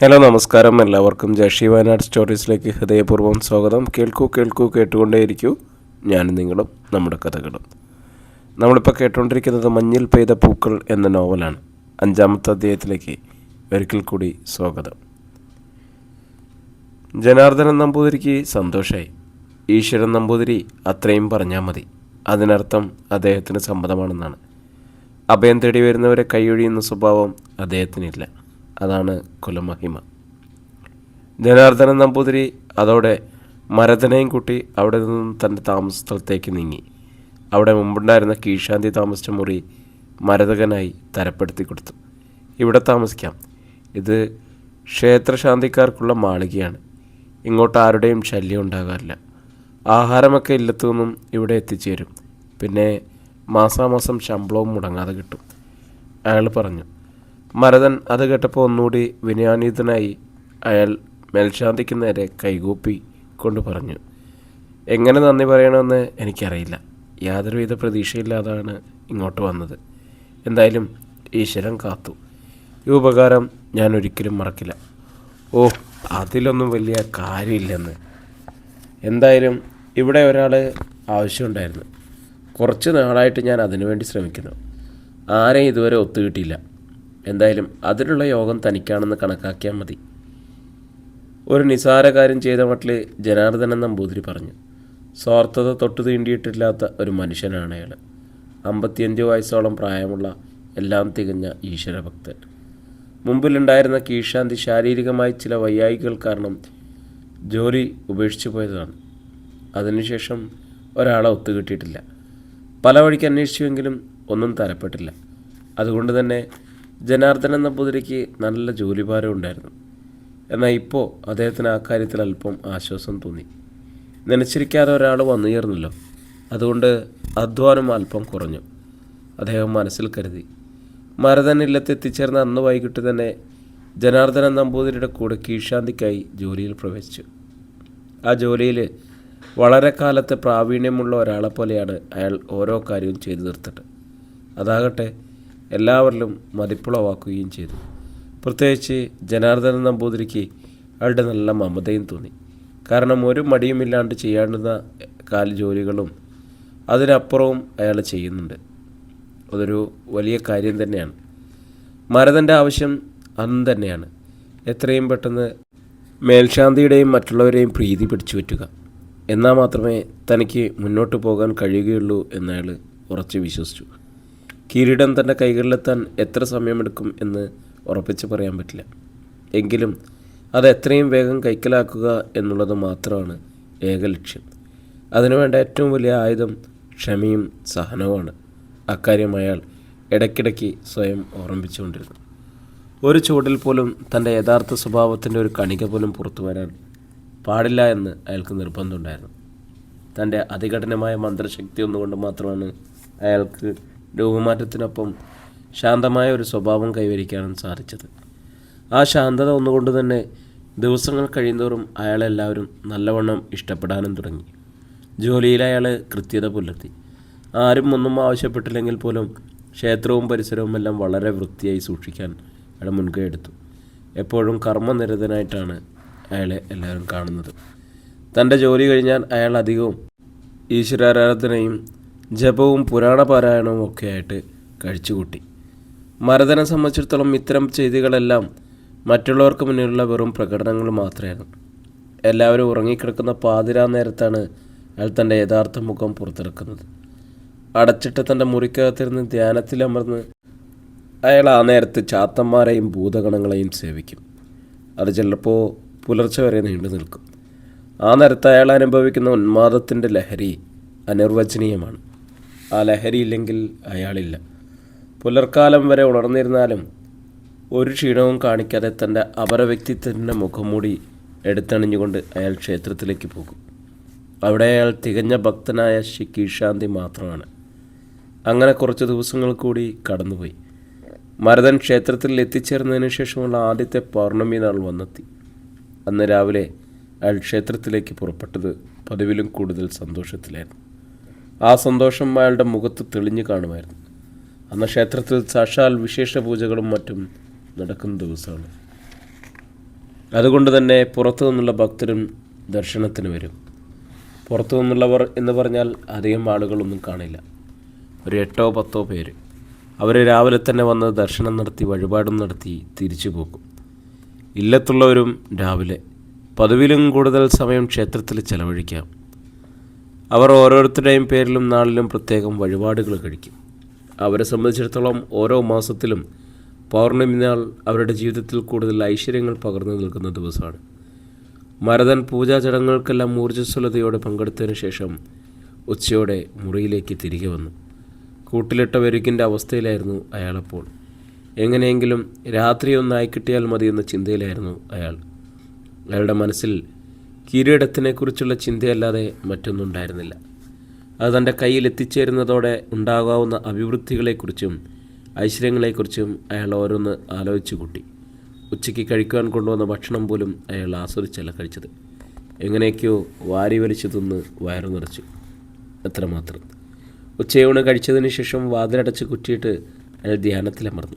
Hello നമസ്കാരം. എല്ലാവർക്കും ജഷി വയനാട് സ്റ്റോറീസിലേക്ക് ഹൃദയപൂർവം സ്വാഗതം. കേൾക്കൂ കേൾക്കൂ കേട്ടുകൊണ്ടേയിരിക്കൂ. ഞാനും നിങ്ങളും നമ്മുടെ കഥകളും. നമ്മളിപ്പോൾ കേട്ടുകൊണ്ടിരിക്കുന്നത് മഞ്ഞിൽ പെയ്ത പൂക്കൾ എന്ന നോവലാണ്. അഞ്ചാമത്തെ അധ്യായത്തിലേക്ക് ഒരിക്കൽ കൂടി സ്വാഗതം. ജനാർദ്ദനൻ നമ്പൂതിരിക്ക് സന്തോഷമായി ഈശ്വരൻ നമ്പൂതിരി അത്രയും പറഞ്ഞാൽ മതി. അതിനർത്ഥം അദ്ദേഹത്തിന് സമ്മതമാണെന്നാണ്. അഭയം തേടി വരുന്നവരെ കൈയൊഴിയുന്ന സ്വഭാവം അദ്ദേഹത്തിനില്ല. അതാണ് കുലമഹിമ. ജനാർദ്ദനൻ നമ്പൂതിരി അതോടെ മരതനെയും കൂട്ടി അവിടെ നിന്നും തന്റെ താമസ സ്ഥലത്തേക്ക് നീങ്ങി. അവിടെ മുമ്പുണ്ടായിരുന്ന കീഴ്ശാന്തി താമസിച്ച മുറി മരതകനായി തരപ്പെടുത്തി കൊടുത്തു. ഇവിടെ താമസിക്കാം. ഇത് ക്ഷേത്രശാന്തിക്കാർക്കുള്ള മാളികയാണ്. ഇങ്ങോട്ട് ആരുടെയും ശല്യം ഉണ്ടാകാറില്ല. ആഹാരമൊക്കെ ഇല്ലത്തു നിന്നും ഇവിടെ എത്തിച്ചേരും. പിന്നെ മാസാമാസം ശമ്പളവും മുടങ്ങാതെ കിട്ടും. അയാൾ പറഞ്ഞു മരതൻ അത് കേട്ടപ്പോൾ ഒന്നുകൂടി വിനയാനീതനായി അയാൾ മേൽശാന്തിക്ക് നേരെ കൈകൂപ്പി കൊണ്ട് പറഞ്ഞു എങ്ങനെ നന്ദി പറയണമെന്ന് എനിക്കറിയില്ല. യാതൊരുവിധ പ്രതീക്ഷയില്ലാതാണ് ഇങ്ങോട്ട് വന്നത്. എന്തായാലും ഈശ്വരൻ കാത്തു. ഈ ഉപകാരം ഞാൻ ഒരിക്കലും മറക്കില്ല. ഓ അതിലൊന്നും വലിയ കാര്യമില്ലെന്ന്. എന്തായാലും ഇവിടെ ഒരാൾ ആവശ്യമുണ്ടായിരുന്നു. കുറച്ച് നാളായിട്ട് ഞാൻ അതിനുവേണ്ടി ശ്രമിക്കുന്നു. ആരെയും ഇതുവരെ ഒത്തുകിട്ടിയില്ല എന്തായാലും അതിനുള്ള യോഗം തനിക്കാണെന്ന് കണക്കാക്കിയാൽ മതി. ഒരു നിസാര കാര്യം ചെയ്ത മട്ടിൽ ജനാർദ്ദനൻ നമ്പൂതിരി പറഞ്ഞു. സ്വാർത്ഥത തൊട്ടു തീണ്ടിയിട്ടില്ലാത്ത ഒരു മനുഷ്യനാണ് അയാൾ. അമ്പത്തിയഞ്ച് വയസ്സോളം പ്രായമുള്ള എല്ലാം തികഞ്ഞ ഈശ്വരഭക്തൻ. മുമ്പിലുണ്ടായിരുന്ന കീഴ്ശാന്തി ശാരീരികമായി ചില വയ്യായികൾ കാരണം ജോലി ഉപേക്ഷിച്ചു പോയതാണ്. അതിനുശേഷം ഒരാളെ ഒത്തുകിട്ടിയിട്ടില്ല. പല വഴിക്ക് അന്വേഷിച്ചുവെങ്കിലും ഒന്നും തരപ്പെട്ടില്ല. അതുകൊണ്ട് തന്നെ ജനാർദ്ദനൻ നമ്പൂതിരിക്ക് നല്ല ജോലിഭാരം ഉണ്ടായിരുന്നു. എന്നാൽ ഇപ്പോൾ അദ്ദേഹത്തിന് ആ കാര്യത്തിൽ അല്പം ആശ്വാസം തോന്നി. നനച്ചിരിക്കാതെ ഒരാൾ വന്നുയർന്നല്ലോ. അതുകൊണ്ട് അധ്വാനം അല്പം കുറഞ്ഞു. അദ്ദേഹം മനസ്സിൽ കരുതി. മരതൻ ഇല്ലത്ത് എത്തിച്ചേർന്ന അന്ന് വൈകിട്ട് തന്നെ ജനാർദ്ദനൻ നമ്പൂതിരിയുടെ കൂടെ കീഴ്ശാന്തിക്കായി ജോലിയിൽ പ്രവേശിച്ചു. ആ ജോലിയിൽ വളരെ കാലത്തെ പ്രാവീണ്യമുള്ള ഒരാളെ പോലെയാണ് അയാൾ ഓരോ കാര്യവും ചെയ്തു തീർത്തിട്ട്. അതാകട്ടെ എല്ലാവരിലും മതിപ്പുളവാക്കുകയും ചെയ്തു. പ്രത്യേകിച്ച് ജനാർദ്ദനൻ നമ്പൂതിരിക്ക് അയാളുടെ നല്ല മമതയും തോന്നി. കാരണം ഒരു മടിയുമില്ലാണ്ട് ചെയ്യാണ്ടുന്ന കാൽ ജോലികളും അതിനപ്പുറവും അയാൾ ചെയ്യുന്നുണ്ട്. അതൊരു വലിയ കാര്യം തന്നെയാണ്. മരതന്റെ ആവശ്യം അന്ന് തന്നെയാണ്. എത്രയും പെട്ടെന്ന് മേൽശാന്തിയുടെയും മറ്റുള്ളവരെയും പ്രീതി പിടിച്ചു പറ്റുക. എന്നാൽ മാത്രമേ തനിക്ക് മുന്നോട്ട് പോകാൻ കഴിയുകയുള്ളൂ എന്നയാൾ ഉറച്ച് വിശ്വസിച്ചു. കിരീടം തന്റെ കൈകളിലെത്താൻ എത്ര സമയമെടുക്കും എന്ന് ഉറപ്പിച്ച് പറയാൻ പറ്റില്ല. എങ്കിലും അത് എത്രയും വേഗം കൈക്കലാക്കുക എന്നുള്ളത് മാത്രമാണ് ഏക ലക്ഷ്യം. അതിനുവേണ്ട ഏറ്റവും വലിയ ആയുധം ക്ഷമയും സഹനവുമാണ്. അക്കാര്യം അയാൾ ഇടയ്ക്കിടയ്ക്ക് സ്വയം ഓർമ്മിച്ചുകൊണ്ടിരുന്നു ഒരു ചുവടിൽ പോലും തന്റെ യഥാർത്ഥ സ്വഭാവത്തിന്റെ ഒരു കണിക പോലും പുറത്തു വരാൻ പാടില്ല എന്ന് അയാൾക്ക് നിർബന്ധമുണ്ടായിരുന്നു. തന്റെ അതികഠിനമായ മന്ത്രശക്തി ഒന്നുകൊണ്ട് മാത്രമാണ് അയാൾക്ക് രൂപമാറ്റത്തിനൊപ്പം ശാന്തമായ ഒരു സ്വഭാവം കൈവരിക്കാനും സാധിച്ചത്. ആ ശാന്തത ഒന്നുകൊണ്ട് തന്നെ ദിവസങ്ങൾ കഴിയുന്തോറും അയാളെല്ലാവരും നല്ലവണ്ണം ഇഷ്ടപ്പെടാനും തുടങ്ങി. ജോലിയിൽ അയാൾ കൃത്യത പുലർത്തി. ആരും ഒന്നും ആവശ്യപ്പെട്ടില്ലെങ്കിൽ പോലും ക്ഷേത്രവും പരിസരവും എല്ലാം വളരെ വൃത്തിയായി സൂക്ഷിക്കാൻ അയാൾ മുൻകൈ എടുത്തു. എപ്പോഴും കർമ്മനിരതനായിട്ടാണ് അയാളെ എല്ലാവരും കാണുന്നത്. തന്റെ ജോലി കഴിഞ്ഞാൽ അയാൾ അധികവും ഈശ്വരാരാധനയും ജപവും പുരാണ പാരായണവും ഒക്കെ ആയിട്ട് കഴിച്ചുകൂട്ടി. മരതനെ സംബന്ധിച്ചിടത്തോളം ഇത്തരം ചെയ്തികളെല്ലാം മറ്റുള്ളവർക്ക് മുന്നിലുള്ള വെറും പ്രകടനങ്ങൾ മാത്രമായിരുന്നു എല്ലാവരും ഉറങ്ങിക്കിടക്കുന്ന പാതിരാ നേരത്താണ് അയാൾ തന്റെ യഥാർത്ഥ മുഖം പുറത്തിറക്കുന്നത് അടച്ചിട്ട് തന്റെ മുറിക്കകത്തിരുന്ന് ധ്യാനത്തിലമർന്ന് അയാൾ ആ നേരത്ത് ചാത്തന്മാരെയും ഭൂതഗണങ്ങളെയും സേവിക്കും. അത് ചിലപ്പോൾ പുലർച്ചെ വരെ നീണ്ടു നിൽക്കും. ആ നേരത്ത് അയാൾ അനുഭവിക്കുന്ന ഉന്മാദത്തിന്റെ ലഹരി അനിർവചനീയമാണ്. ആ ലഹരി ഇല്ലെങ്കിൽ അയാളില്ല. പുലർക്കാലം വരെ ഉണർന്നിരുന്നാലും ഒരു ക്ഷീണവും കാണിക്കാതെ തന്റെ അപര വ്യക്തിത്വത്തിന്റെ മുഖംമൂടി എടുത്തണിഞ്ഞുകൊണ്ട് അയാൾ ക്ഷേത്രത്തിലേക്ക് പോകും. അവിടെ അയാൾ തികഞ്ഞ ഭക്തനായ ശ്രീ മാത്രമാണ്. അങ്ങനെ കുറച്ച് ദിവസങ്ങൾ കൂടി കടന്നുപോയി. മരതൻ ക്ഷേത്രത്തിൽ എത്തിച്ചേർന്നതിന് ശേഷമുള്ള ആദ്യത്തെ പൗർണമി നാൾ വന്നെത്തി. അന്ന് രാവിലെ അയാൾ ക്ഷേത്രത്തിലേക്ക് പുറപ്പെട്ടത് പതിവിലും കൂടുതൽ സന്തോഷത്തിലായിരുന്നു. ആ സന്തോഷം അയാളുടെ മുഖത്ത് തെളിഞ്ഞു കാണുമായിരുന്നു. അന്ന് ക്ഷേത്രത്തിൽ സാക്ഷാൽ വിശേഷ പൂജകളും മറ്റും നടക്കുന്ന ദിവസമാണ്. അതുകൊണ്ട് തന്നെ പുറത്തു നിന്നുള്ള ഭക്തരും ദർശനത്തിന് വരും. പുറത്തു നിന്നുള്ളവർ എന്ന് പറഞ്ഞാൽ അധികം ആളുകളൊന്നും കാണില്ല. ഒരു എട്ടോ പത്തോ പേര്. അവർ രാവിലെ തന്നെ വന്ന് ദർശനം നടത്തി വഴിപാടും നടത്തി തിരിച്ചു പോകും. ഇല്ലത്തുള്ളവരും രാവിലെ. പതിവിലും കൂടുതൽ സമയം ക്ഷേത്രത്തിൽ ചെലവഴിക്കാം. അവർ ഓരോരുത്തരുടെയും പേരിലും നാളിലും പ്രത്യേകം വഴിപാടുകൾ കഴിക്കും. അവരെ സംബന്ധിച്ചിടത്തോളം ഓരോ മാസത്തിലും പൗർണമി നാൾ അവരുടെ ജീവിതത്തിൽ കൂടുതൽ ഐശ്വര്യങ്ങൾ പകർന്നു നിൽക്കുന്ന ദിവസമാണ്. മരതൻ പൂജാ ചടങ്ങുകൾക്കെല്ലാം ഊർജസ്വലതയോടെ പങ്കെടുത്തതിന് ശേഷം ഉച്ചയോടെ മുറിയിലേക്ക് തിരികെ വന്നു. കൂട്ടിലിട്ട വെരുക്കിന്റെ അവസ്ഥയിലായിരുന്നു അയാളപ്പോൾ എങ്ങനെയെങ്കിലും രാത്രി ഒന്നായി കിട്ടിയാൽ മതിയെന്ന ചിന്തയിലായിരുന്നു അയാൾ. അയാളുടെ മനസ്സിൽ കിരീടത്തിനെക്കുറിച്ചുള്ള ചിന്തയല്ലാതെ മറ്റൊന്നും ഉണ്ടായിരുന്നില്ല അത് തന്റെ കയ്യിൽ എത്തിച്ചേരുന്നതോടെ ഉണ്ടാകാവുന്ന അഭിവൃദ്ധികളെക്കുറിച്ചും ഐശ്വര്യങ്ങളെക്കുറിച്ചും അയാൾ ഓരോന്ന് ആലോചിച്ചു കൂട്ടി. ഉച്ചയ്ക്ക് കഴിക്കുവാൻ കൊണ്ടുവന്ന ഭക്ഷണം പോലും അയാൾ ആസ്വദിച്ചല്ല കഴിച്ചത്. എങ്ങനെയൊക്കെയോ വാരി വലിച്ചു തിന്ന് വയറു നിറച്ചു. എത്രമാത്രം ഉച്ചയൂണ് കഴിച്ചതിന് ശേഷം വാതിലടച്ച് കുറ്റിയിട്ട് അയാൾ ധ്യാനത്തിലമർന്നു.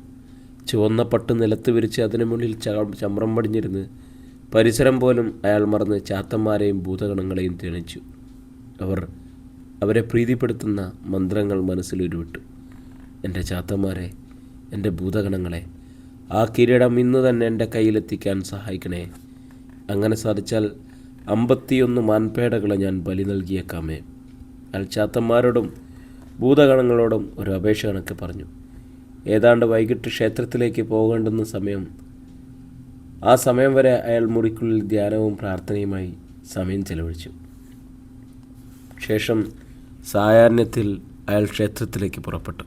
ചുവന്ന പട്ട് നിലത്ത് വിരിച്ച് അതിനു മുന്നിൽ ചമ്രം പടിഞ്ഞിരുന്ന് പരിസരം പോലും അയാൾ മറന്ന് ചാത്തന്മാരെയും ഭൂതഗണങ്ങളെയും ധ്യാനിച്ചു അവർ അവരെ പ്രീതിപ്പെടുത്തുന്ന മന്ത്രങ്ങൾ മനസ്സിൽ ഉരുവിട്ടു. എന്റെ ചാത്തന്മാരെ എന്റെ ഭൂതഗണങ്ങളെ ആ കിരീടം ഇന്ന് തന്നെ എന്റെ കയ്യിലെത്തിക്കാൻ സഹായിക്കണേ. അങ്ങനെ സാധിച്ചാൽ അമ്പത്തിയൊന്ന് മാൻപേടകളെ ഞാൻ ബലി നൽകിയേക്കാമേ. അയാൾ ചാത്തന്മാരോടും ഭൂതഗണങ്ങളോടും ഒരു അപേക്ഷ കണക്ക് പറഞ്ഞു. ഏതാണ്ട് വൈകിട്ട് ക്ഷേത്രത്തിലേക്ക് പോകേണ്ടുന്ന സമയം ആ സമയം വരെ അയാൾ മുറിക്കുള്ളിൽ ധ്യാനവും പ്രാർത്ഥനയുമായി സമയം ചെലവഴിച്ചു. ശേഷം സായാഹ്നത്തിൽ അയാൾ ക്ഷേത്രത്തിലേക്ക് പുറപ്പെട്ടു.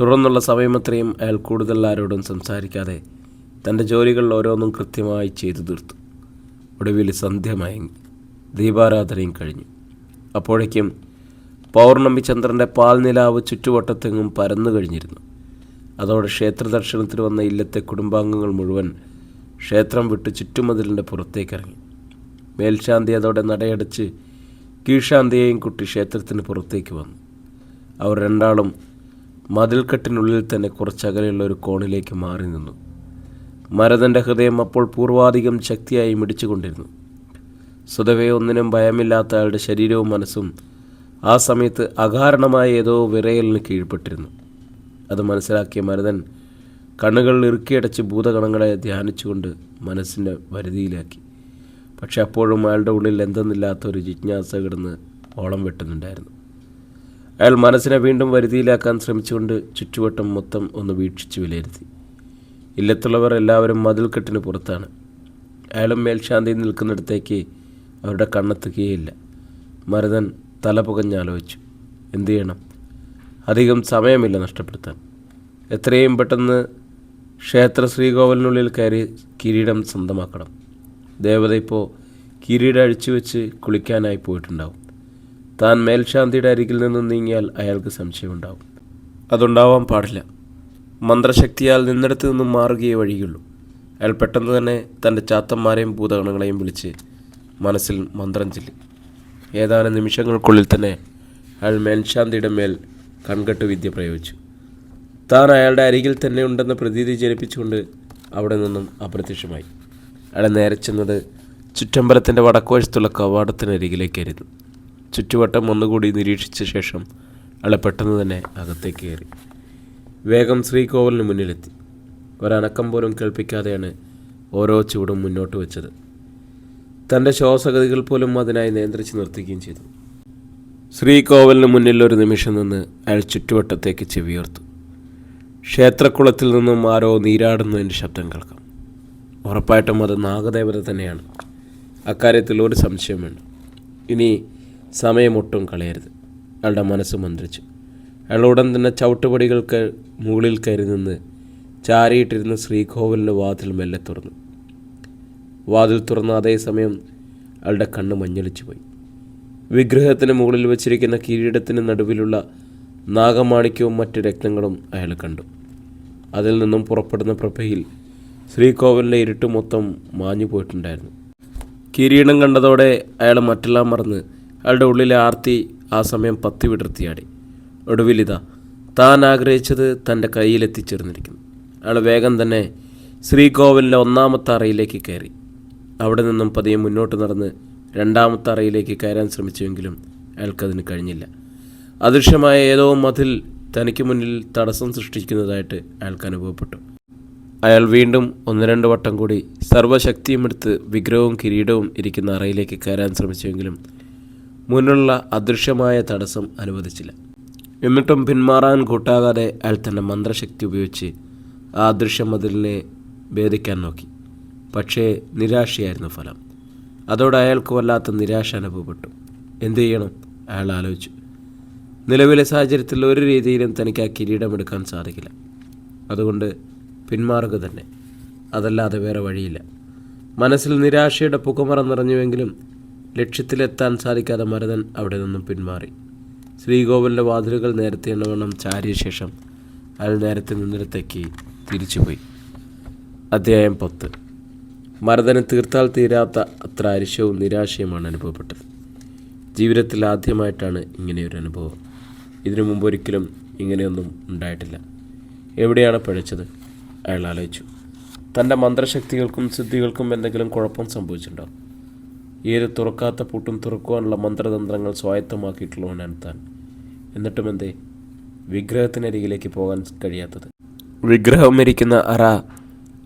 തുടർന്നുള്ള സമയമത്രയും അയാൾ കൂടുതൽ ആരോടും സംസാരിക്കാതെ തന്റെ ജോലികൾ ഓരോന്നും കൃത്യമായി ചെയ്തു തീർത്തു. ഒടുവിൽ സന്ധ്യ മയങ്ങി. ദീപാരാധനയും കഴിഞ്ഞു. അപ്പോഴേക്കും പൗർണമി ചന്ദ്രന്റെ പാൽനിലാവ് ചുറ്റുവട്ടത്തെങ്ങും പരന്നു കഴിഞ്ഞിരുന്നു. അതോടെ ക്ഷേത്ര ദർശനത്തിന് വന്ന ഇല്ലത്തെ കുടുംബാംഗങ്ങൾ മുഴുവൻ ക്ഷേത്രം വിട്ട് ചുറ്റുമതിലിന്റെ പുറത്തേക്കിറങ്ങി. മേൽശാന്തി അതോടെ നടയടച്ച് കീഴ്ശാന്തിയെയും കുട്ടി ക്ഷേത്രത്തിന് പുറത്തേക്ക് വന്നു. അവർ രണ്ടാളും മതിൽക്കെട്ടിനുള്ളിൽ തന്നെ കുറച്ചകലെയുള്ള ഒരു കോണിലേക്ക് മാറി നിന്നു. മരതന്റെ ഹൃദയം അപ്പോൾ പൂർവാധികം ശക്തിയായി മിടിച്ചുകൊണ്ടിരുന്നു. സ്വതവേ ഒന്നിനും ഭയമില്ലാത്ത അയാളുടെ ശരീരവും മനസ്സും ആ സമയത്ത് അകാരണമായ ഏതോ വിറയലിന് കീഴ്പ്പെട്ടിരുന്നു. അത് മനസ്സിലാക്കിയ മരതൻ കണ്ണുകൾ ഇറുക്കിയടച്ച് ഭൂതഗണങ്ങളെ ധ്യാനിച്ചുകൊണ്ട് മനസ്സിന്റെ വരുതിയിലാക്കി. പക്ഷെ അപ്പോഴും അയാളുടെ ഉള്ളിൽ എന്തെന്നില്ലാത്ത ഒരു ജിജ്ഞാസ കിടന്ന് ഓളം വെട്ടുന്നുണ്ടായിരുന്നു. അയാൾ മനസ്സിനെ വീണ്ടും വരുതിയിലാക്കാൻ ശ്രമിച്ചുകൊണ്ട് ചുറ്റുവട്ടം മൊത്തം ഒന്ന് വീക്ഷിച്ച് വിലയിരുത്തി. ഇല്ലത്തുള്ളവർ എല്ലാവരും മതിൽക്കെട്ടിന് പുറത്താണ്. അയാളും മേൽശാന്തി നിൽക്കുന്നിടത്തേക്ക് അവരുടെ കണ്ണെത്തുകയില്ല മരുതൻ തല പുകഞ്ഞാലോചിച്ചു. എന്തു ചെയ്യണം? അധികം സമയമില്ല നഷ്ടപ്പെടുത്താൻ. എത്രയും പെട്ടെന്ന് ക്ഷേത്ര ശ്രീകോവിലിനുള്ളിൽ കയറി കിരീടം സ്വന്തമാക്കണം. ദേവത ഇപ്പോൾ കിരീടം അഴിച്ചു വെച്ച് കുളിക്കാനായി പോയിട്ടുണ്ടാവും. താൻ മേൽശാന്തിയുടെ അരികിൽ നിന്ന് നീങ്ങിയാൽ അയാൾക്ക് സംശയമുണ്ടാവും. അതുണ്ടാവാൻ പാടില്ല. മന്ത്രശക്തിയാൽ നിന്നിടത്ത് നിന്നും മാറുകയേ വഴിയുള്ളൂ. അയാൾ പെട്ടെന്ന് തന്നെ തന്റെ ചാത്തന്മാരെയും ഭൂതഗണങ്ങളെയും വിളിച്ച് മനസ്സിൽ മന്ത്രം ചൊല്ലി. ഏതാനും നിമിഷങ്ങൾക്കുള്ളിൽ തന്നെ അയാൾ മേൽശാന്തിയുടെ മേൽ കൺകെട്ട് വിദ്യ പ്രയോഗിച്ചു. താൻ അയാളുടെ അരികിൽ തന്നെ ഉണ്ടെന്ന പ്രതീതി ജനിപ്പിച്ചുകൊണ്ട് അവിടെ നിന്നും അപ്രത്യക്ഷമായി. അയാൾ നേരെ ചെന്നത് ചുറ്റമ്പലത്തിന്റെ വടക്കുവശത്തുള്ള കവാടത്തിനരികിലേക്കായിരുന്നു. ചുറ്റുവട്ടം ഒന്നുകൂടി നിരീക്ഷിച്ച ശേഷം അയാളെ പെട്ടെന്ന് തന്നെ അകത്തേക്ക് കയറി. വേഗം ശ്രീകോവിലിന് മുന്നിലെത്തി. ഒരനക്കം പോലും കേൾപ്പിക്കാതെയാണ് ഓരോ ചൂടും മുന്നോട്ട് വെച്ചത്. തന്റെ ശ്വാസഗതികൾ പോലും അതിനായി നിയന്ത്രിച്ച് നിർത്തുകയും ചെയ്തു. ശ്രീകോവിലിന് മുന്നിൽ ഒരു നിമിഷം നിന്ന് അയാൾ ചുറ്റുവട്ടത്തേക്ക് ചെവിയോർത്തു. ക്ഷേത്രക്കുളത്തിൽ നിന്നും ആരോ നീരാടുന്നതിന്റെ ശബ്ദം കേൾക്കാം. ഉറപ്പായിട്ടും അത് നാഗദേവത തന്നെയാണ്. അക്കാര്യത്തിൽ ഒരു സംശയം വേണ്ട ഇനി സമയമൊട്ടും കളയരുത്. അയാളുടെ മനസ്സ് മന്ത്രിച്ചു. അയാൾ ഉടൻ തന്നെ ചവിട്ടുപടികൾക്ക് മുകളിൽ കയറി നിന്ന് ചാരിയിട്ടിരുന്ന ശ്രീകോവിലിന്റെ വാതിൽ മെല്ലെ തുറന്നു. വാതിൽ തുറന്ന അതേസമയം അയാളുടെ കണ്ണ് മഞ്ഞളിച്ചു പോയി വിഗ്രഹത്തിന് മുകളിൽ വച്ചിരിക്കുന്ന കിരീടത്തിന് നടുവിലുള്ള നാഗമാണിക്യവും മറ്റ് രക്തങ്ങളും അയാൾ കണ്ടു. അതിൽ നിന്നും പുറപ്പെടുന്ന പ്രഭയിൽ ശ്രീകോവിലിന്റെ ഇരുട്ട് മൊത്തം മാഞ്ഞു പോയിട്ടുണ്ടായിരുന്നു. കിരീടം കണ്ടതോടെ അയാൾ മറ്റെല്ലാം മറന്ന് അയാളുടെ ഉള്ളിലെ ആർത്തി ആ സമയം പത്തി വിടർത്തിയാടി. ഒടുവിലിതാ താൻ ആഗ്രഹിച്ചത് തന്റെ കയ്യിലെത്തിച്ചേർന്നിരിക്കുന്നു അയാൾ വേഗം തന്നെ ശ്രീകോവിലിന്റെ ഒന്നാമത്തെ അറയിലേക്ക് കയറി. അവിടെ നിന്നും പതിയെ മുന്നോട്ട് നടന്ന് രണ്ടാമത്തെ അറയിലേക്ക് കയറാൻ ശ്രമിച്ചുവെങ്കിലും അയാൾക്കതിന് കഴിഞ്ഞില്ല. അദൃശ്യമായ ഏതോ മതിൽ തനിക്ക് മുന്നിൽ തടസ്സം സൃഷ്ടിക്കുന്നതായിട്ട് അയാൾക്ക് അനുഭവപ്പെട്ടു. അയാൾ വീണ്ടും ഒന്ന് രണ്ട് വട്ടം കൂടി സർവശക്തിയും എടുത്ത് വിഗ്രഹവും കിരീടവും ഇരിക്കുന്ന അറയിലേക്ക് കയറാൻ ശ്രമിച്ചുവെങ്കിലും മുന്നിലുള്ള അദൃശ്യമായ തടസ്സം അനുവദിച്ചില്ല. എന്നിട്ടും പിന്മാറാൻ കൂട്ടാകാതെ അയാൾ തന്റെ മന്ത്രശക്തി ഉപയോഗിച്ച് ആ അദൃശ്യ മതിലിനെ ഭേദിക്കാൻ നോക്കി. പക്ഷേ നിരാശയായിരുന്നു ഫലം. അതോടെ അയാൾക്ക് വല്ലാത്ത നിരാശ അനുഭവപ്പെട്ടു. എന്തു ചെയ്യണം? അയാൾ ആലോചിച്ചു. നിലവിലെ സാഹചര്യത്തിൽ ഒരു രീതിയിലും തനിക്ക് ആ കിരീടമെടുക്കാൻ സാധിക്കില്ല. അതുകൊണ്ട് പിന്മാറുക തന്നെ. അതല്ലാതെ വേറെ വഴിയില്ല. മനസ്സിൽ നിരാശയുടെ പുകമറ നിറഞ്ഞുവെങ്കിലും ലക്ഷ്യത്തിലെത്താൻ സാധിക്കാതെ മരതൻ അവിടെ നിന്നും പിന്മാറി. ശ്രീകോവിലിന്റെ വാതിലുകൾ നേരത്തെ എണ്ണവണ്ണം ചാരിയ ശേഷം അയാൾ നേരത്തെ നിന്നിടത്തേക്ക് തിരിച്ചുപോയി. അധ്യായം പത്ത്. മരതന് തീർത്താൽ തീരാത്ത അത്ര അരിശവും നിരാശയുമാണ് അനുഭവപ്പെട്ടത്. ജീവിതത്തിൽ ആദ്യമായിട്ടാണ് ഇങ്ങനെയൊരു അനുഭവം. ഇതിനു മുമ്പ് ഒരിക്കലും ഇങ്ങനെയൊന്നും ഉണ്ടായിട്ടില്ല. എവിടെയാണ് പിഴച്ചത്? അയാൾ ആലോചിച്ചു. തന്റെ മന്ത്രശക്തികൾക്കും സിദ്ധികൾക്കും എന്തെങ്കിലും കുഴപ്പം സംഭവിച്ചിട്ടുണ്ടോ? ഏത് തുറക്കാത്ത പൂട്ടും തുറക്കുവാനുള്ള മന്ത്രതന്ത്രങ്ങൾ സ്വായത്തമാക്കിയിട്ടുള്ളവനാണ് താൻ. എന്നിട്ടും എന്തേ? വിഗ്രഹത്തിനരികിലേക്ക് പോകാൻ കഴിയാത്തത്. വിഗ്രഹം ഇരിക്കുന്ന അറ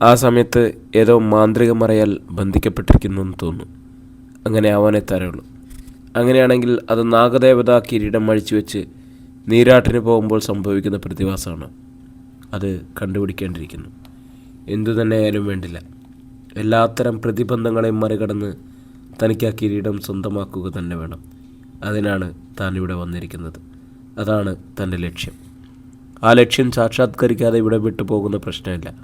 ആ സമയത്ത് ഏതോ മാന്ത്രിക മറയാൽ ബന്ധിക്കപ്പെട്ടിരിക്കുന്നു എന്ന് തോന്നുന്നു. അങ്ങനെ ആവാനേ തരുള്ളൂ അങ്ങനെയാണെങ്കിൽ അത് നാഗദേവത കിരീടം അഴിച്ചു വെച്ച് നീരാട്ടിന് പോകുമ്പോൾ സംഭവിക്കുന്ന പ്രതിഭാസമാണ്. അത് കണ്ടുപിടിക്കേണ്ടിയിരിക്കുന്നു. എന്തു തന്നെയായാലും വേണ്ടില്ല. എല്ലാത്തരം പ്രതിബന്ധങ്ങളെയും മറികടന്ന് തനിക്ക് ആ കിരീടം സ്വന്തമാക്കുക തന്നെ വേണം. അതിനാണ് താൻ ഇവിടെ വന്നിരിക്കുന്നത്. അതാണ് തന്റെ ലക്ഷ്യം. ആ ലക്ഷ്യം സാക്ഷാത്കരിക്കാതെ ഇവിടെ വിട്ടു പോകുന്ന പ്രശ്നമില്ല.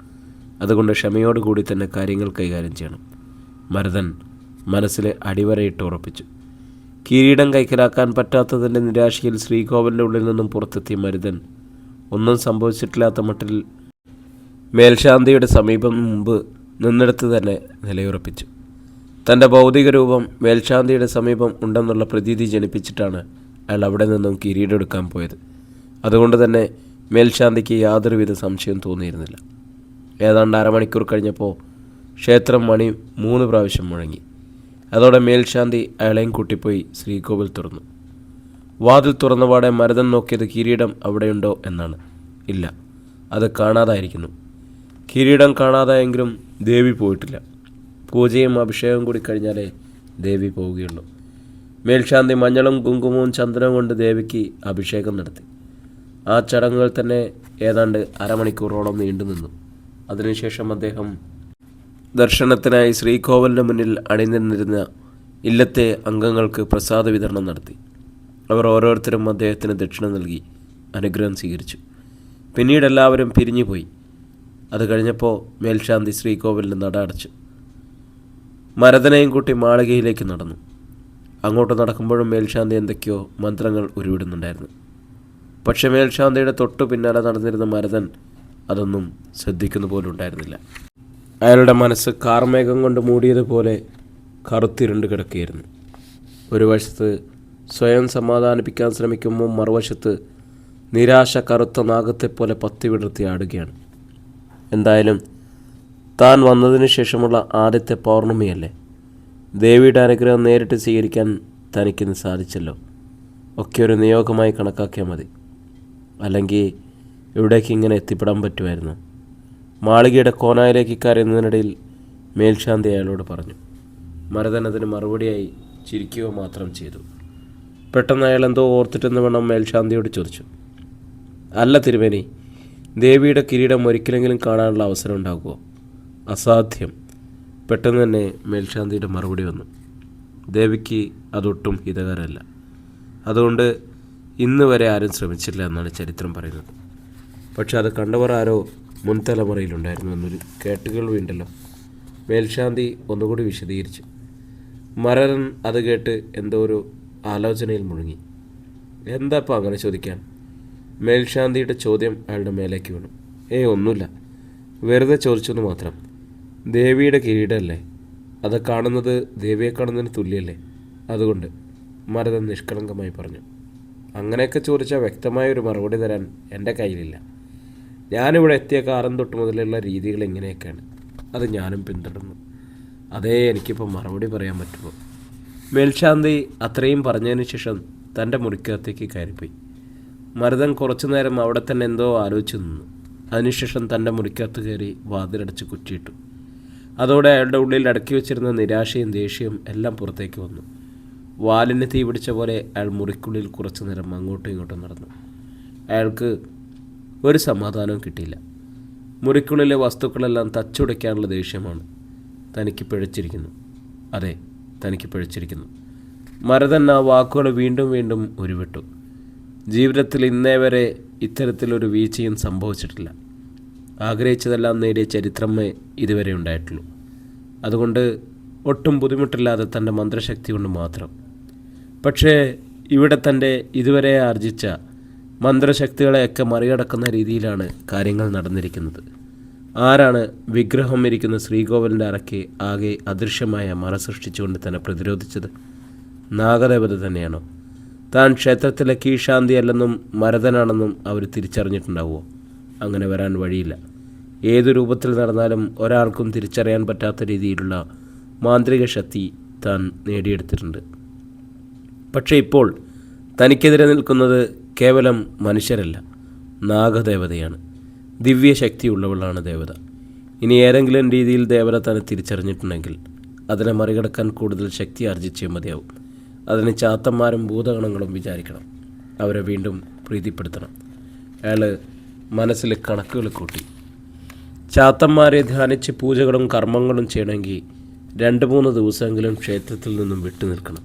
അതുകൊണ്ട് ക്ഷമയോടുകൂടി തന്നെ കാര്യങ്ങൾ കൈകാര്യം ചെയ്യണം. മരതൻ മനസ്സിലെ അടിവരയിട്ട് ഉറപ്പിച്ചു. കിരീടം കൈക്കലാക്കാൻ പറ്റാത്തതിന്റെ നിരാശയിൽ ശ്രീകോവിലിന്റെ ഉള്ളിൽ നിന്നും പുറത്തെത്തിയ മരുതൻ. ഒന്നും സംഭവിച്ചിട്ടില്ലാത്ത മട്ടിൽ മേൽശാന്തിയുടെ സമീപം മുമ്പ് നിന്നിടത്ത് തന്നെ നിലയുറപ്പിച്ചു. തന്റെ ഭൗതിക രൂപം മേൽശാന്തിയുടെ സമീപം ഉണ്ടെന്നുള്ള പ്രതീതി ജനിപ്പിച്ചിട്ടാണ് അയാൾ അവിടെ നിന്നും കിരീടം എടുക്കാൻ പോയത്. അതുകൊണ്ട് തന്നെ മേൽശാന്തിക്ക് യാതൊരുവിധ സംശയം തോന്നിയിരുന്നില്ല. ഏതാണ്ട് അരമണിക്കൂർ കഴിഞ്ഞപ്പോൾ ക്ഷേത്രം മണി മൂന്ന് പ്രാവശ്യം മുഴങ്ങി. അതോടെ മേൽശാന്തി അയാളെയും കൂട്ടിപ്പോയി ശ്രീകോവിൽ തുറന്നു. വാതിൽ തുറന്നപാടെ മരതൻ നോക്കിയത് കിരീടം അവിടെയുണ്ടോ എന്നാണ്. ഇല്ല അത് കാണാതായിരിക്കുന്നു. കിരീടം കാണാതായെങ്കിലും ദേവി പോയിട്ടില്ല. പൂജയും അഭിഷേകവും കൂടി കഴിഞ്ഞാലേ ദേവി പോവുകയുള്ളൂ. മേൽശാന്തി മഞ്ഞളും കുങ്കുമവും ചന്ദനവും കൊണ്ട് ദേവിക്ക് അഭിഷേകം നടത്തി. ആ ചടങ്ങുകൾ തന്നെ ഏതാണ്ട് അരമണിക്കൂറോളം നീണ്ടു നിന്നു അതിനുശേഷം അദ്ദേഹം ദർശനത്തിനായി ശ്രീകോവിലിന് മുന്നിൽ അണിനിന്നിരുന്ന ഇല്ലത്തെ അംഗങ്ങൾക്ക് പ്രസാദ വിതരണം നടത്തി. അവർ ഓരോരുത്തരും അദ്ദേഹത്തിന് ദക്ഷിണ നൽകി അനുഗ്രഹം സ്വീകരിച്ചു. പിന്നീട് എല്ലാവരും പിരിഞ്ഞുപോയി അത് കഴിഞ്ഞപ്പോൾ മേൽശാന്തി ശ്രീകോവിലിന് നട അടച്ചു. മരതനെയും കൂട്ടി മാളികയിലേക്ക് നടന്നു. അങ്ങോട്ട് നടക്കുമ്പോഴും മേൽശാന്തി എന്തൊക്കെയോ മന്ത്രങ്ങൾ ഉരുവിടുന്നുണ്ടായിരുന്നു. പക്ഷേ മേൽശാന്തിയുടെ തൊട്ടു പിന്നാലെ നടന്നിരുന്ന മരതൻ അതൊന്നും ശ്രദ്ധിക്കുന്ന പോലും ഉണ്ടായിരുന്നില്ല അയാളുടെ മനസ്സ് കാർമേഘം കൊണ്ട് മൂടിയതുപോലെ കറുത്തിരുണ്ട് കിടക്കുകയായിരുന്നു. ഒരു വശത്ത് സ്വയം സമാധാനിപ്പിക്കാൻ ശ്രമിക്കുമ്പോൾ മറുവശത്ത് നിരാശ കറുത്ത നാഗത്തെപ്പോലെ പത്തി വിടർത്തി ആടുകയാണ്. എന്തായാലും താൻ വന്നതിന് ശേഷമുള്ള ആദ്യത്തെ പൗർണമിയല്ലേ? ദേവിയുടെ അനുഗ്രഹം നേരിട്ട് സ്വീകരിക്കാൻ തനിക്കിന്ന് സാധിച്ചല്ലോ. ഒക്കെ ഒരു നിയോഗമായി കണക്കാക്കിയാൽ മതി. അല്ലെങ്കിൽ ഇവിടേക്ക് ഇങ്ങനെ എത്തിപ്പെടാൻ പറ്റുമായിരുന്നു. മാളികയുടെ കോനായിലേക്ക് കയറുന്നതിനിടയിൽ മേൽശാന്തി അയാളോട് പറഞ്ഞു മരതൻ അതിന് മറുപടിയായി ചിരിക്കുക മാത്രം ചെയ്തു. പെട്ടെന്ന് അയാൾ എന്തോ ഓർത്തിട്ടെന്ന് വേണം മേൽശാന്തിയോട് ചോദിച്ചു. അല്ല തിരുമേനി ദേവിയുടെ കിരീടം ഒരിക്കലെങ്കിലും കാണാനുള്ള അവസരം ഉണ്ടാകുമോ? അസാധ്യം. പെട്ടെന്ന് തന്നെ മേൽശാന്തിയുടെ മറുപടി വന്നു. ദേവിക്ക് അതൊട്ടും ഹിതകരമല്ല. അതുകൊണ്ട് ഇന്ന് വരെ ആരും ശ്രമിച്ചില്ല എന്നാണ് ചരിത്രം പറയുന്നത്. പക്ഷെ അത് കണ്ടവർ ആരോ മുൻ എന്നൊരു കേട്ടുകൾ കേട്ടുകേൾവിയുണ്ടല്ലോ മേൽശാന്തി ഒന്നുകൂടി വിശദീകരിച്ചു. മരരൻ അത് കേട്ട് എന്തോ ഒരു ആലോചനയിൽ മുഴുങ്ങി എന്താ ഇപ്പം അങ്ങനെ ചോദിക്കാൻ? മേൽശാന്തിയുടെ ചോദ്യം അയാളുടെ മേലേക്ക് വീണു. ഏയ് ഒന്നുമില്ല. വെറുതെ ചോദിച്ചെന്ന് മാത്രം. ദേവിയുടെ കിരീടമല്ലേ അത് കാണുന്നത് ദേവിയെ കാണുന്നതിന് തുല്യല്ലേ? അതുകൊണ്ട് മരതൻ നിഷ്കളങ്കമായി പറഞ്ഞു. അങ്ങനെയൊക്കെ ചോദിച്ചാൽ വ്യക്തമായ ഒരു മറുപടി തരാൻ എന്റെ കയ്യിലില്ല. ഞാനിവിടെ എത്തിയ കാലം തൊട്ട് മുതലുള്ള രീതികൾ എങ്ങനെയൊക്കെയാണ് അത് ഞാനും പിന്തുടർന്നു. അതേ എനിക്കിപ്പോൾ മറുപടി പറയാൻ പറ്റുമോ? മേൽശാന്തി അത്രയും പറഞ്ഞതിന് ശേഷം തന്റെ മുറിക്കകത്തേക്ക് കയറിപ്പോയി. മരുതൻ കുറച്ചു നേരം അവിടെ തന്നെ എന്തോ ആലോചിച്ചു നിന്നു. അതിനുശേഷം തന്റെ മുറിക്കകത്ത് കയറി വാതിലടച്ച് കുറ്റിയിട്ടു. അതോടെ അയാളുടെ ഉള്ളിൽ അടക്കി വെച്ചിരുന്ന നിരാശയും ദേഷ്യവും എല്ലാം പുറത്തേക്ക് വന്നു. വാലിന് തീ പിടിച്ച പോലെ അയാൾ മുറിക്കുള്ളിൽ കുറച്ചു നേരം അങ്ങോട്ടും ഇങ്ങോട്ടും നടന്നു. അയാൾക്ക് ഒരു സമാധാനവും കിട്ടിയില്ല. മുറിക്കുള്ളിലെ വസ്തുക്കളെല്ലാം തച്ചുടയ്ക്കാനുള്ള ദേഷ്യമാണ്. തനിക്ക് പിഴച്ചിരിക്കുന്നു. അതെ തനിക്ക് പിഴച്ചിരിക്കുന്നു. മരതൻ ആ വാക്കുകൾ വീണ്ടും വീണ്ടും ഉരുവിട്ടു. ജീവിതത്തിൽ ഇന്നേ വരെ ഇത്തരത്തിലൊരു വീഴ്ചയും സംഭവിച്ചിട്ടില്ല. ആഗ്രഹിച്ചതെല്ലാം നേടിയ ചരിത്രമേ ഇതുവരെ ഉണ്ടായിട്ടുള്ളൂ. അതുകൊണ്ട് ഒട്ടും ബുദ്ധിമുട്ടില്ലാതെ തന്റെ മന്ത്രശക്തി കൊണ്ട് മാത്രം. പക്ഷേ ഇവിടെ തന്റെ ഇതുവരെ ആർജിച്ച മന്ത്രശക്തികളെയൊക്കെ മറികടക്കുന്ന രീതിയിലാണ് കാര്യങ്ങൾ നടന്നിരിക്കുന്നത്. ആരാണ് വിഗ്രഹം ഇരിക്കുന്ന ശ്രീകോവിലിന്റെ അറയ്ക്ക് ആകെ അദൃശ്യമായ മറ സൃഷ്ടിച്ചുകൊണ്ട് തന്നെ പ്രതിരോധിച്ചത്? നാഗദേവത തന്നെയാണോ? താൻ ക്ഷേത്രത്തിലെ കീഴ്ശാന്തിയല്ലെന്നും മരതനാണെന്നും അവർ തിരിച്ചറിഞ്ഞിട്ടുണ്ടാവുമോ? അങ്ങനെ വരാൻ വഴിയില്ല. ഏതു രൂപത്തിൽ നടന്നാലും ഒരാൾക്കും തിരിച്ചറിയാൻ പറ്റാത്ത രീതിയിലുള്ള മാന്ത്രിക ശക്തി താൻ നേടിയെടുത്തിട്ടുണ്ട്. പക്ഷേ ഇപ്പോൾ തനിക്കെതിരെ നിൽക്കുന്നത് കേവലം മനുഷ്യരല്ല നാഗദേവതയാണ്. ദിവ്യശക്തിയുള്ളവളാണ് ദേവത. ഇനി ഏതെങ്കിലും രീതിയിൽ ദേവത തന്നെ തിരിച്ചറിഞ്ഞിട്ടുണ്ടെങ്കിൽ അതിനെ മറികടക്കാൻ കൂടുതൽ ശക്തി ആർജിച്ചേ മതിയാവും. അതിന് ചാത്തന്മാരും ഭൂതഗണങ്ങളും വിചാരിക്കണം. അവരെ വീണ്ടും പ്രീതിപ്പെടുത്തണം. അയാൾ മനസ്സിൽ കണക്കുകൾ കൂട്ടി. ചാത്തന്മാരെ ധ്യാനിച്ച് പൂജകളും കർമ്മങ്ങളും ചെയ്യണമെങ്കിൽ രണ്ട് മൂന്ന് ദിവസമെങ്കിലും ക്ഷേത്രത്തിൽ നിന്നും വിട്ടു നിൽക്കണം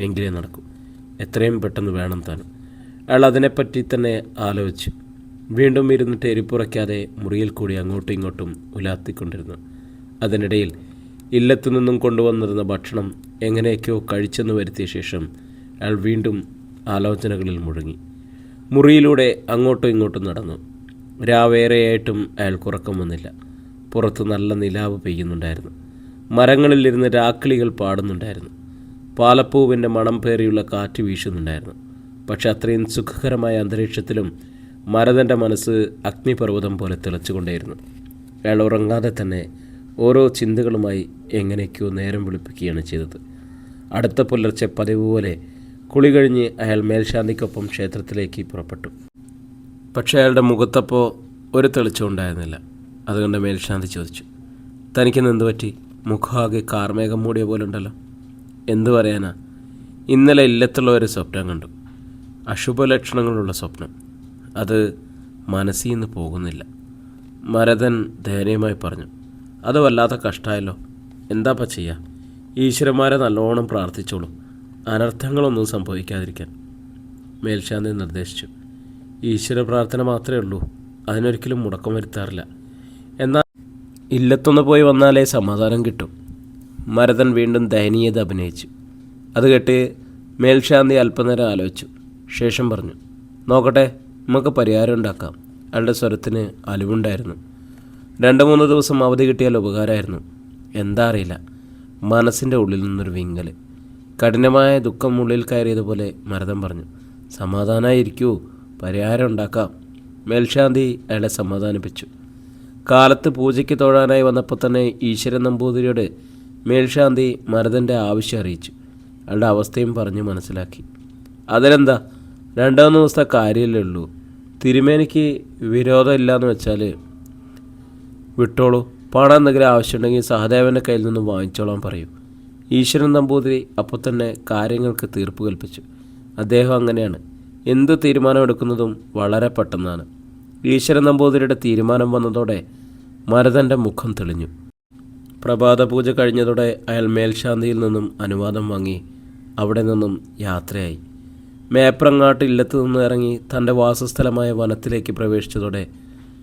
എങ്കിലേ നടക്കൂ. എത്രയും പെട്ടെന്ന് വേണം താനും. അയാൾ അതിനെപ്പറ്റി തന്നെ ആലോചിച്ചു. വീണ്ടും ഇരുന്നിട്ട് എരിപ്പുറയ്ക്കാതെ മുറിയിൽ കൂടി അങ്ങോട്ടും ഇങ്ങോട്ടും ഉലാത്തിക്കൊണ്ടിരുന്നു. അതിനിടയിൽ ഇല്ലത്തു നിന്നും കൊണ്ടുവന്നിരുന്ന ഭക്ഷണം എങ്ങനെയൊക്കെയോ കഴിച്ചെന്ന് വരുത്തിയ ശേഷം അയാൾ വീണ്ടും ആലോചനകളിൽ മുഴുങ്ങി. മുറിയിലൂടെ അങ്ങോട്ടും ഇങ്ങോട്ടും നടന്നു. രാവേറെയായിട്ടും അയാൾക്ക് ഉറക്കം വന്നില്ല. പുറത്ത് നല്ല നിലാവ് പെയ്യുന്നുണ്ടായിരുന്നു. മരങ്ങളിലിരുന്ന് രാക്കിളികൾ പാടുന്നുണ്ടായിരുന്നു. പാലപ്പൂവിന്റെ മണം പേറിയുള്ള കാറ്റ് വീശുന്നുണ്ടായിരുന്നു. പക്ഷെ അത്രയും സുഖകരമായ അന്തരീക്ഷത്തിലും മരതന്റെ മനസ്സ് അഗ്നിപർവതം പോലെ തിളച്ചുകൊണ്ടേയിരുന്നു. അയാൾ ഉറങ്ങാതെ തന്നെ ഓരോ ചിന്തകളുമായി എങ്ങനെയൊക്കെയോ നേരം വിളിപ്പിക്കുകയാണ് ചെയ്തത്. അടുത്ത പുലർച്ചെ പതിവ് പോലെ കുളി കഴിഞ്ഞ് അയാൾ മേൽശാന്തിക്കൊപ്പം ക്ഷേത്രത്തിലേക്ക് പുറപ്പെട്ടു. പക്ഷേ അയാളുടെ മുഖത്തപ്പോൾ ഒരു തെളിച്ചം ഉണ്ടായിരുന്നില്ല. അതുകൊണ്ട് മേൽശാന്തി ചോദിച്ചു തനിക്കിന്ന് എന്ത് പറ്റി? മുഖമാകെ കാർമേഘം മൂടിയ പോലെ ഉണ്ടല്ലോ. എന്തു പറയാനാ? ഇന്നലെ ഇല്ലത്തുള്ള ഒരു സ്വപ്നം കണ്ടു. അശുഭലക്ഷണങ്ങളുള്ള സ്വപ്നം. അത് മനസ്സിൽ നിന്ന് പോകുന്നില്ല. മരതൻ ദയനീയമായി പറഞ്ഞു അത് വല്ലാത്ത കഷ്ടമായല്ലോ എന്താപ്പ ചെയ്യുക ഈശ്വരന്മാരെ നല്ലോണം പ്രാർത്ഥിച്ചോളൂ. അനർത്ഥങ്ങളൊന്നും സംഭവിക്കാതിരിക്കാൻ. മേൽശാന്തി നിർദ്ദേശിച്ചു ഈശ്വര പ്രാർത്ഥന മാത്രമേ ഉള്ളൂ. അതിനൊരിക്കലും മുടക്കം വരുത്താറില്ല. എന്നാൽ ഇല്ലത്തൊന്ന് പോയി വന്നാലേ സമാധാനം കിട്ടും. മരതൻ വീണ്ടും ദയനീയത അഭിനയിച്ചു. അത് കേട്ട് മേൽശാന്തി അല്പനേരം ആലോചിച്ചു. ശേഷം പറഞ്ഞു നോക്കട്ടെ നമുക്ക് പരിഹാരം ഉണ്ടാക്കാം. അയാളുടെ സ്വരത്തിന് അലിവുണ്ടായിരുന്നു. രണ്ട് മൂന്ന് ദിവസം അവധി കിട്ടിയാൽ ഉപകാരമായിരുന്നു. എന്താ അറിയില്ല. മനസ്സിന്റെ ഉള്ളിൽ നിന്നൊരു വിങ്ങൽ കഠിനമായ ദുഃഖം ഉള്ളിൽ കയറിയതുപോലെ മരതം പറഞ്ഞു സമാധാനമായിരിക്കൂ പരിഹാരം ഉണ്ടാക്കാം. മേൽശാന്തി അയാളെ സമാധാനിപ്പിച്ചു. കാലത്ത് പൂജയ്ക്ക് തൊഴാനായി വന്നപ്പോൾ തന്നെ ഈശ്വരൻ നമ്പൂതിരിയോട് മേൽശാന്തി മരതന്റെ ആവശ്യം അറിയിച്ചു. അയാളുടെ അവസ്ഥയും പറഞ്ഞ് മനസ്സിലാക്കി. അതിനെന്താ രണ്ടോ മൂന്ന് ദിവസത്തെ കാര്യമല്ലേ ഉള്ളൂ. തിരുമേനിക്ക് വിരോധമില്ലയെന്ന് വെച്ചാൽ വിട്ടോളൂ. പണം എന്തെങ്കിലും ആവശ്യമുണ്ടെങ്കിൽ സഹദേവന്റെ കയ്യിൽ നിന്ന് വാങ്ങിച്ചോളാൻ പറയും. ഈശ്വരൻ നമ്പൂതിരി അപ്പോൾ തന്നെ കാര്യങ്ങൾക്ക് തീർപ്പ് കൽപ്പിച്ചു. അദ്ദേഹം അങ്ങനെയാണ്. എന്ത് തീരുമാനമെടുക്കുന്നതും വളരെ പെട്ടെന്നാണ്. ഈശ്വരൻ നമ്പൂതിരിയുടെ തീരുമാനം വന്നതോടെ മരതന്റെ മുഖം തെളിഞ്ഞു. പ്രഭാത പൂജ കഴിഞ്ഞതോടെ അയാൾ മേൽശാന്തിയിൽ നിന്നും അനുവാദം വാങ്ങി അവിടെ നിന്നും യാത്രയായി. മേപ്രങ്ങാട്ട് ഇല്ലത്ത് നിന്ന് ഇറങ്ങി തന്റെ വാസസ്ഥലമായ വനത്തിലേക്ക് പ്രവേശിച്ചതോടെ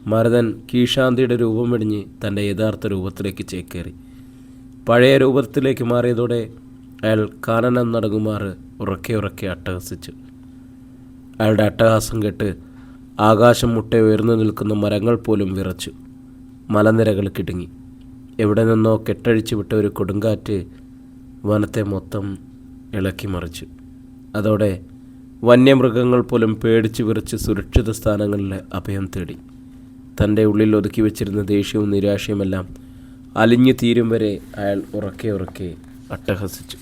മരതൻ കീഷാന്തിയുടെ രൂപം വെടിഞ്ഞ് തന്റെ യഥാർത്ഥ രൂപത്തിലേക്ക് ചേക്കേറി. പഴയ രൂപത്തിലേക്ക് മാറിയതോടെ അയാൾ കാനനം നടങ്ങുമാറ് ഉറക്കെ ഉറക്കെ അട്ടഹസിച്ചു. അയാളുടെ അട്ടഹാസം കേട്ട് ആകാശം മുട്ടെ ഉയർന്നു നിൽക്കുന്ന മരങ്ങൾ പോലും വിറച്ചു. മലനിരകൾ കിടുങ്ങി. എവിടെ നിന്നോ കെട്ടഴിച്ചു വിട്ട ഒരു കൊടുങ്കാറ്റ് വനത്തെ മൊത്തം ഇളക്കി മറിച്ചു. അതോടെ വന്യമൃഗങ്ങൾ പോലും പേടിച്ച് വിറച്ച് സുരക്ഷിത സ്ഥാനങ്ങളിൽ അഭയം തേടി. തന്റെ ഉള്ളിൽ ഒതുക്കി വെച്ചിരുന്ന ദേഷ്യവും നിരാശയുമെല്ലാം അലിഞ്ഞു തീരും വരെ അയാൾ ഉറക്കെ ഉറക്കെ അട്ടഹസിച്ചു.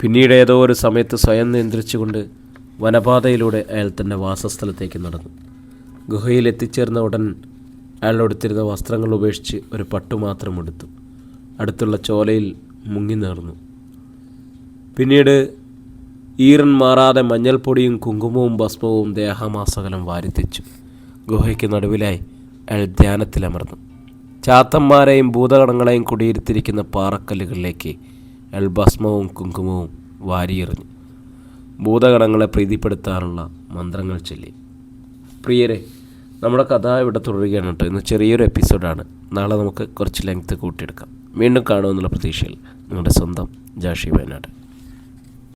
പിന്നീട് ഏതോ ഒരു സമയത്ത് സ്വയം നിയന്ത്രിച്ചുകൊണ്ട് വനപാതയിലൂടെ അയാൾ തന്റെ വാസസ്ഥലത്തേക്ക് നടന്നു. ഗുഹയിൽ എത്തിച്ചേർന്ന ഉടൻ അയാൾ എടുത്തിരുന്ന വസ്ത്രങ്ങൾ ഉപേക്ഷിച്ച് ഒരു പട്ടു മാത്രം എടുത്തു. അടുത്തുള്ള ചോലയിൽ മുങ്ങി നേർന്നു. പിന്നീട് ഈറൻ മാറാതെ മഞ്ഞൾപ്പൊടിയും കുങ്കുമവും ഭസ്മവും ദേഹമാസകലം വാരിത്തിച്ചു. ഗുഹയ്ക്ക് നടുവിലായി അയാൾ ധ്യാനത്തിലമർന്നു. ചാത്തന്മാരെയും ഭൂതഗണങ്ങളെയും കുടിയിരുത്തിരിക്കുന്ന പാറക്കല്ലുകളിലേക്ക് അയാൾ ഭസ്മവും കുങ്കുമവും വാരിയെറിഞ്ഞു. ഭൂതഗണങ്ങളെ പ്രീതിപ്പെടുത്താനുള്ള മന്ത്രങ്ങൾ ചൊല്ലി. പ്രിയരെ നമ്മുടെ കഥ ഇവിടെ തുടരുകയാണ് കേട്ടോ. ഇന്ന് ചെറിയൊരു എപ്പിസോഡാണ്. നാളെ നമുക്ക് കുറച്ച് ലെങ്ത്ത് കൂട്ടിയെടുക്കാം. വീണ്ടും കാണുമെന്നുള്ള പ്രതീക്ഷയിൽ നിങ്ങളുടെ സ്വന്തം ജാഷി വയനാട്.